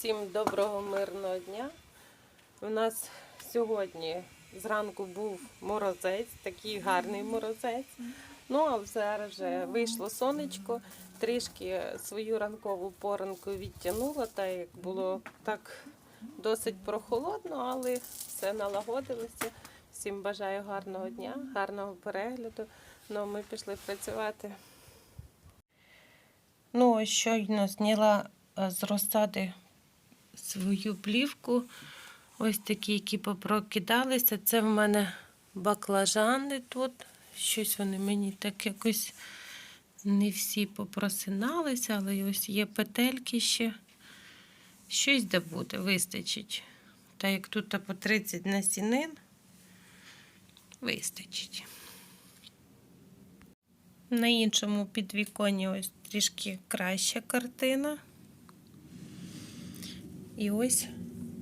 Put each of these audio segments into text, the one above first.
Всім доброго мирного дня. У нас сьогодні зранку був морозець, такий гарний морозець. Ну а зараз вже вийшло сонечко, трішки свою ранкову поранку відтягнула, так як було так досить прохолодно, але все налагодилося. Всім бажаю гарного дня, гарного перегляду. Ну, ми пішли працювати. Ну, щойно зняла е, з розсади свою плівку. Ось такі, які попрокидалися. Це в мене баклажани тут. Щось вони мені так якось не всі попросиналися, але ось є петельки ще. Щось де буде, вистачить. Та як тут по 30 насінин, вистачить. На іншому підвіконні ось трішки краща картина. І ось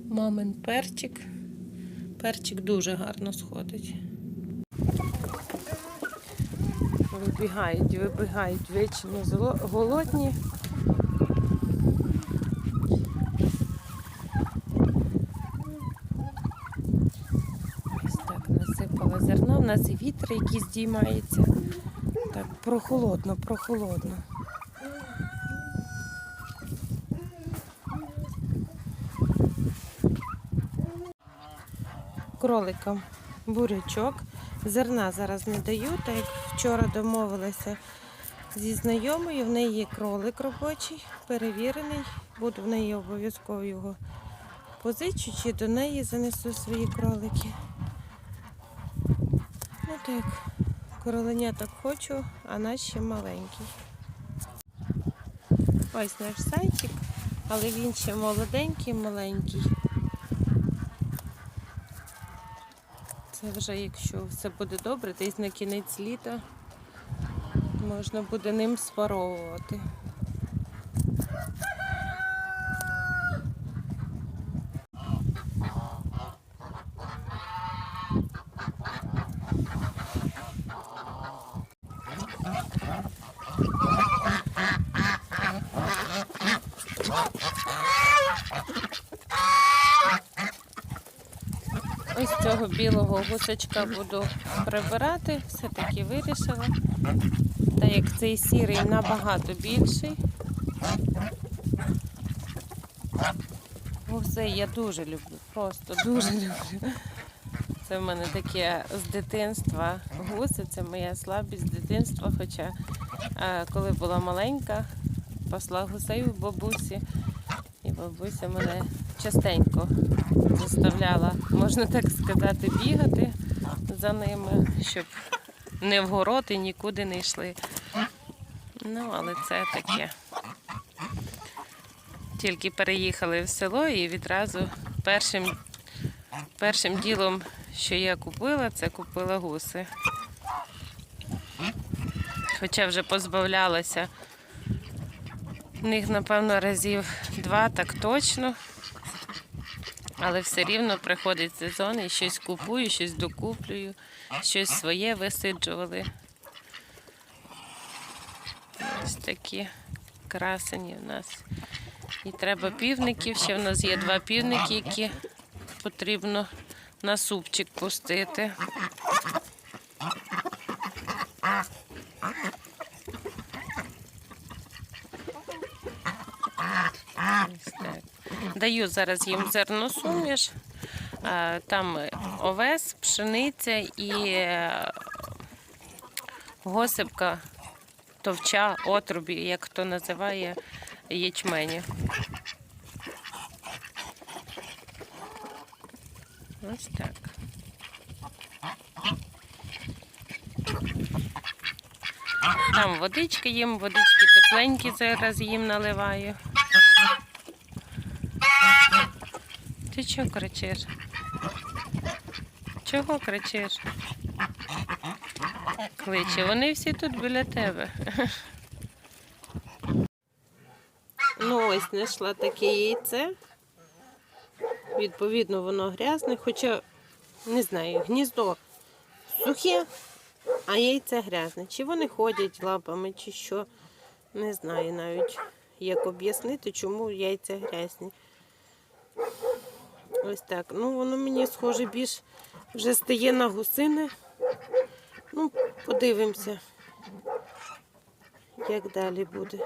мамин перчик. Перчик дуже гарно сходить. Вибігають, вибігають вічно голодні. Ось так насипала зерно. У нас і вітер, який здіймається. Так, прохолодно, прохолодно. Кроликам бурячок. Зерна зараз не даю, так як вчора домовилася зі знайомою. В неї є кролик робочий, перевірений. Буду в неї обов'язково його позичу, чи до неї занесу свої кролики. Ну так, короленя так хочу, а наш ще маленький. Ось наш зайчик, але він ще молоденький, маленький. Це вже, якщо все буде добре, десь на кінець літа можна буде ним спаровувати. Ось цього білого гусачка буду прибирати, все-таки вирішила. Та як цей сірий набагато більший. Гусей я дуже люблю, просто дуже люблю. Це в мене таке з дитинства гуси, це моя слабість з дитинства. Хоча е, коли була маленька, пасла гусей у бабусі. І бабуся мене частенько заставляла, можна так сказати, бігати за ними, щоб не в город і нікуди не йшли. Ну, але це таке. Тільки переїхали в село і відразу першим, першим ділом, що я купила, це купила гуси. Хоча вже позбавлялася в них, напевно, разів два, так точно. Але все рівно приходить сезон і щось купую, щось докуплюю, щось своє висиджували. Ось такі красені в нас. І треба півників. Ще в нас є два півники, які потрібно на супчик пустити. Ось так. Даю зараз їм зерносуміш. Е, Там овес, пшениця і е, госипка, товча, отрубі, як хто називає ячмені. Ось так. Там водички їм, водички тепленькі зараз їм наливаю. Ти чого кричиш? Чого кричиш? Кличе, вони всі тут біля тебе. Ну, ось знайшла таке яйце. Відповідно, воно грязне, хоча, не знаю, гніздо сухе, а яйце грязне. Чи вони ходять лапами, чи що. Не знаю навіть, як об'яснити, чому яйця грязні. Ось так. Ну, воно мені схоже більш вже стає на гусини. Ну, подивимося, як далі буде.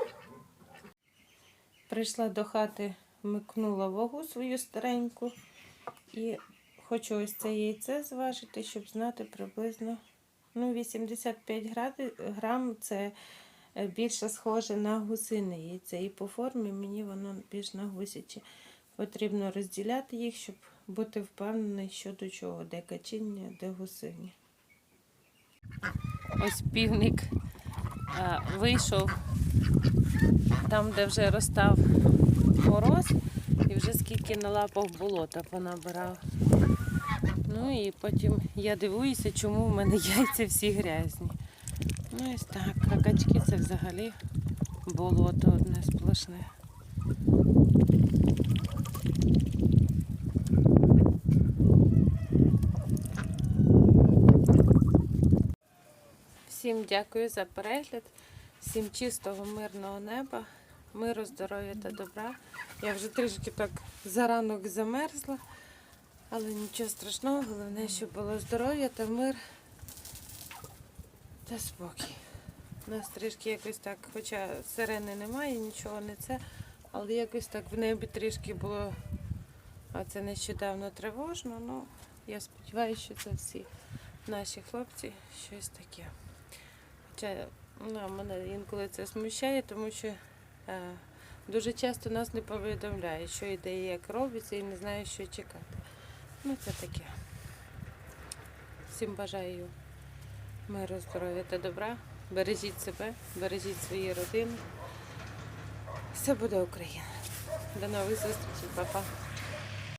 Прийшла до хати, вмикнула вагу свою стареньку і хочу ось це яйце зважити, щоб знати приблизно ну, 85 грам це е, більше схоже на гусине яйце. І по формі мені воно більш на гусяче. Потрібно розділяти їх, щоб бути впевнений, що до чого, де качиння, де гусині. Ось півник а, вийшов там, де вже розстав мороз, і вже скільки налапав болота понабирав. Ну і потім я дивуюся, чому в мене яйця всі грязні. Ну ось так, а качки це взагалі болото одне сплошне. Всім дякую за перегляд, всім чистого, мирного неба, миру, здоров'я та добра. Я вже трішки так за ранок замерзла, але нічого страшного, головне, щоб було здоров'я та мир та спокій. У нас трішки якось так, хоча сирени немає, нічого не це, але якось так в небі трішки було, а це нещодавно тривожно. Ну, я сподіваюся, що це всі наші хлопці щось таке. Хоча ну, мене інколи це смущає, тому що е, дуже часто нас не повідомляють, що йде і як робиться, і не знаю, що чекати. Ну, це таке. Всім бажаю миру, здоров'я та добра. Бережіть себе, бережіть свої родини. Все буде Україна. До нових зустрічей, Па-па.